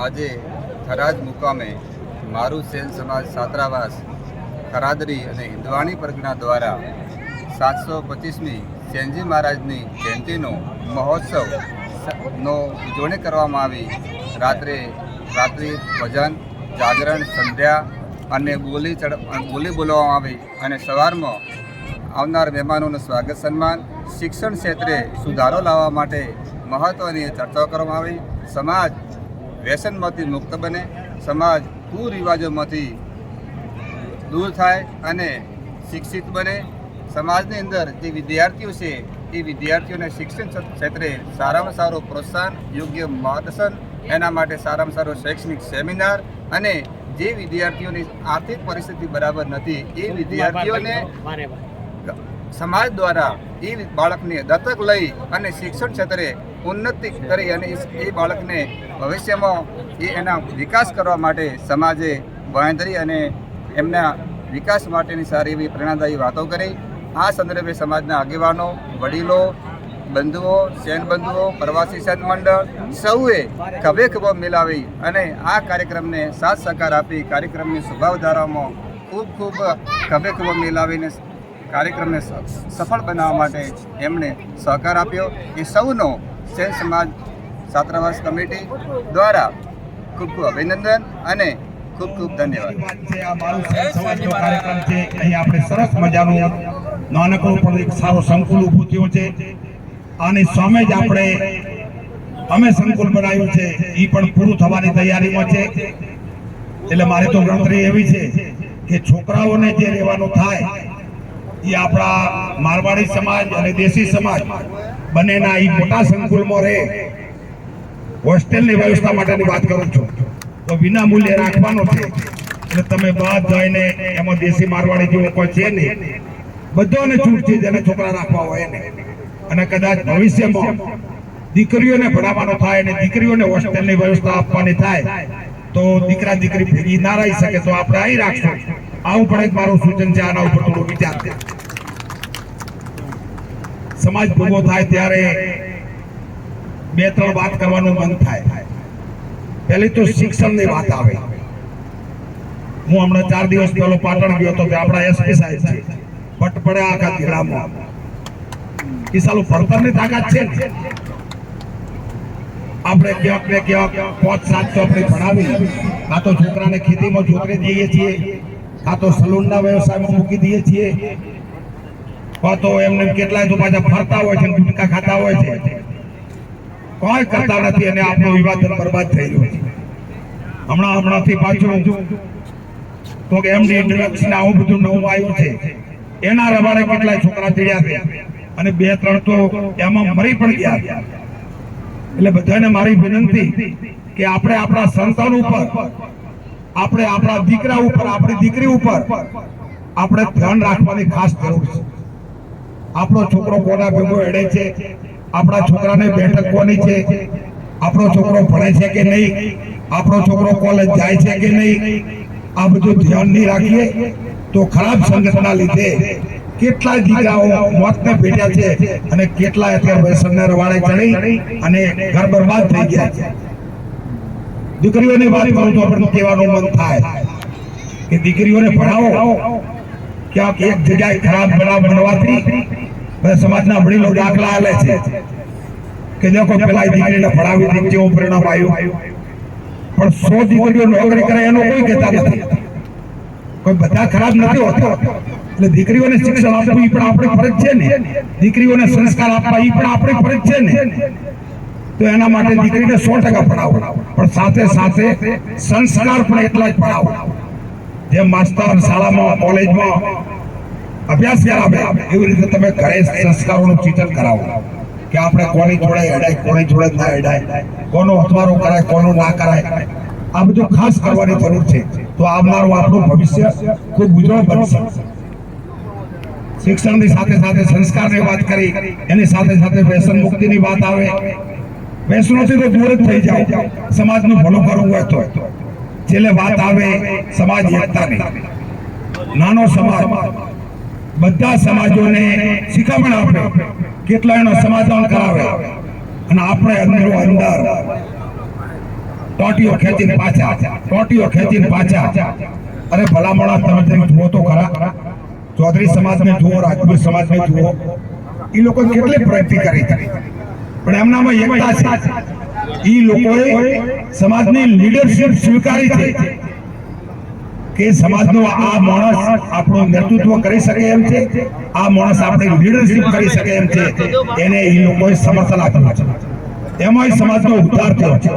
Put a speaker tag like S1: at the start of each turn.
S1: આજે થરાદ મુકામે મારું સેન સમાજ સાત્રાવાસ ખરાદરી અને હિંદવાણી પરગણા દ્વારા સાતસો પચીસમી સેનજી મહારાજની જયંતિનો મહોત્સવ નો ઉજવણી કરવામાં આવી. રાત્રે રાત્રિ ભજન, જાગરણ, સંધ્યા અને બોલી ચડ, બોલી બોલવામાં આવી અને સવારમાં આવનાર મહેમાનોનું સ્વાગત સન્માન શિક્ષણ ક્ષેત્રે સુધારો લાવવા માટે મહત્ત્વની ચર્ચાઓ કરવામાં આવી. સમાજ વ્યસનમાંથી મુક્ત બને સમાજ કુરિવાજોમાંથી દૂર થાય અને શિક્ષિત બને. સમાજની અંદર જે વિદ્યાર્થીઓ છે એ વિદ્યાર્થીઓને શિક્ષણ ક્ષેત્રે સારામાં સારું પ્રોત્સાહન યોગ્ય માર્ગદર્શન એના માટે સારામાં સારો શૈક્ષણિક સેમિનાર અને જે વિદ્યાર્થીઓની આર્થિક પરિસ્થિતિ બરાબર નથી એ વિદ્યાર્થીઓને સમાજ દ્વારા એ બાળકને દત્તક લઈ અને શિક્ષણ ક્ષેત્રે ઉન્નતિ કરી અને એ- બાળકને ભવિષ્યમાં એ એના વિકાસ કરવા માટે સમાજે બાંધરી અને એમના વિકાસ માટેની સારી એવી પ્રેરણાદાયી વાતો કરી. આ સંદર્ભે સમાજના આગેવાનો, વડીલો, બંધુઓ બંધુઓ, પ્રવાસી સંત મંડળ સૌએ ખભે ખભો મિલાવી અને આ કાર્યક્રમને સાથ સહકાર આપી કાર્યક્રમની શુભાવધારામાં ખૂબ ખૂબ ખભે ખભો મિલાવીને કાર્યક્રમને સફળ બનાવવા માટે એમણે સહકાર આપ્યો. એ સૌનો સેન સમાજ છાત્રાવાસ કમિટી દ્વારા ખૂબ ખૂબ અભિનંદન અને ખૂબ ખૂબ ધન્યવાદ.
S2: છે અહીં આપણે સરસ મજાનું નાનકડું પણ એક સારો સંકુલ ઊભું થયો છે અને સામે જ આપણે અમે સંકુલ બનાવ્યું છે એ પણ પૂરું થવાની તૈયારીમાં છે. એટલે મારે તો ગણતરી એવી છે કે છોકરાઓને જે રહેવાનું થાય એ આપણા મારવાડી સમાજ અને દેશી સમાજ બંનેના એ મોટા સંકુલમાં રહે. હોસ્ટેલની વ્યવસ્થા માટેની વાત કરું છું. તો વિના મૂલ્યે રાખવાનો છે. એટલે તમે બાદ જઈને એમાં દેશી મારવાડી જેવું કોઈ છે નહીં. બધાને છૂટ છે જેને છોકરા રાખવા હોય ને અને કદાચ ભવિષ્યમાં દીકરીઓને ભણાવવાનો થાય અને દીકરીઓને હોસ્ટેલની વ્યવસ્થા આપવાની થાય, તો દીકરા દીકરી ભેગી ના રહી શકે તો આપણે અહીં રાખશું. આવું પણ એક મારું સૂચન છે, આના ઉપર થોડું વિચાર છે. સમાજ ભેગો થાય ત્યારે બે, ત્રણ વાત કરવાનું મન થાય. પહેલી તો શિક્ષણની વાત આવે. હું હમણાં ચાર દિવસ પહેલો પાટણ ગયો કે આપણા એસપી સાહેબ છે. ભટ પડે આખા ધીરામાં એ ભણતરની તાકાત છે ને. આપણે ક્યાંક ને ક્યાંક પાંચ, સાત ચોપડી ભણાવી. કાં તો છોકરાને ખેતીમાં છોકરી દઈએ છીએ, કાં તો સલૂનના વ્યવસાયમાં મૂકી દઈએ છીએ. તો એમને કેટલાય તો પાછા ફરતા હોય છે ગુટકા ખાતા હોય છે. કોઈ કરતા નથી અને આપણો વિવાદન બરબાદ થઈ રહ્યો છે. હમણાં હમણાંથી પાછું તો કે એમડી ઇન્ટ્રોડક્શન આવું બધું નવું આવ્યું છે. એના રવાડે કેટલાય છોકરા ચડ્યા છે. અને બે, ત્રણ તો એમાં મરી પણ ગયા એટલે બધાને મારી વિનંતી કે આપણે આપણા સંતાન ઉપર, આપણે આપણા દીકરા ઉપર, આપણી દીકરી ઉપર આપણે ધ્યાન રાખવાની ખાસ જરૂર છે. આપણો છોકરો કોના ભેગો એડે છે. આપણા છોકરાને બેઠક કોની છે? આપણો છોકરો ભણે છે કે નહીં? આપણો છોકરો કોલેજ જાય છે કે નહીં? આ બધું ધ્યાન નહીં રાખીએ. તો ખરાબ સંગતના લીધે કેટલા દીકરાઓ મોતને ભેટ્યા છે અને કેટલા અત્યારે વ્યસનને રવાડે ચડી અને ઘર બરબાદ થઈ ગયા છે. દીકરીઓની વાત કરું તો આપણને કહેવાનું મન થાય કે દીકરીઓને ભણાવો. ક્યાંક એક જગ્યાએ ખરાબ બનાવ બનવાથી બધા સમાજના વડીલો દાખલા આલે છે કે દેખો પેલા એ દીકરીને ભણાવી દીધી જેવું પરિણામ આવ્યું. પણ સો દીકરીઓ નોકરી કરે એનો કોઈ કહેતા નથી. કોઈ બધા ખરાબ નથી હોતો. એટલે દીકરીઓને શિક્ષણ આપવું એ પણ આપણી ફરજ છે ને. દીકરીઓને સંસ્કાર આપવા એ પણ આપણી ફરજ છે ને. તો એના માટે દીકરીને સો ટકા ભણાવો. પણ સાથે સાથે સંસ્કાર પણ એટલા જ ભણાવો. જેમ માસ્તર શાળામાં, કોલેજમાં અભ્યાસ કરાવે એવી રીતે તમે ઘરે સંસ્કારોનું ચિંતન કરાવો. કે આપણે કોની જોડે એડાય, કોની જોડે ના એડાય, કોનો અથવારો કરાય, કોનો ના કરાય. આ બધું ખાસ કરવાની જરૂર છે. તો આવનારું આપણું ભવિષ્ય ખૂબ ગુજરાત બનશે. શિક્ષણની સાથે સાથે સંસ્કારની વાત કરી, એની સાથે સાથે વ્યસન મુક્તિની વાત આવે. વ્યસનોથી તો દૂર જ થઈ જાઓ. સમાજનું ભલું કરવું હોય તો. છેલ્લે વાત આવે સમાજ એકતાની. નાનો સમાજ, બધા સમાજોને શિખામણ આપે કેટલા એનો સમાધાન કરાવે. અને આપણે અંદરો અંદર ટોટીઓ ખેંચીને પાછા, ટોટીઓ ખેંચીને પાછા. અરે ભલામણા તમે તમે જુઓ તો ખરા. ચૌધરી સમાજને જુઓ રાજપૂત સમાજને જુઓ. એ લોકો કેટલી પ્રયત્ન કરી પણ એમનામાં એકતા છે. એ લોકોએ સમાજની લીડરશિપ સ્વીકારી છે કે સમાજનો આ માણસ આપણું નેતૃત્વ કરી શકે એમ છે, આ માણસ આપણી લીડરશિપ કરી શકે એમ છે. એને એ લોકોએ સમર્થન આપ્યું છે. એમાં સમાજનો ઉદ્ધાર થયો છે.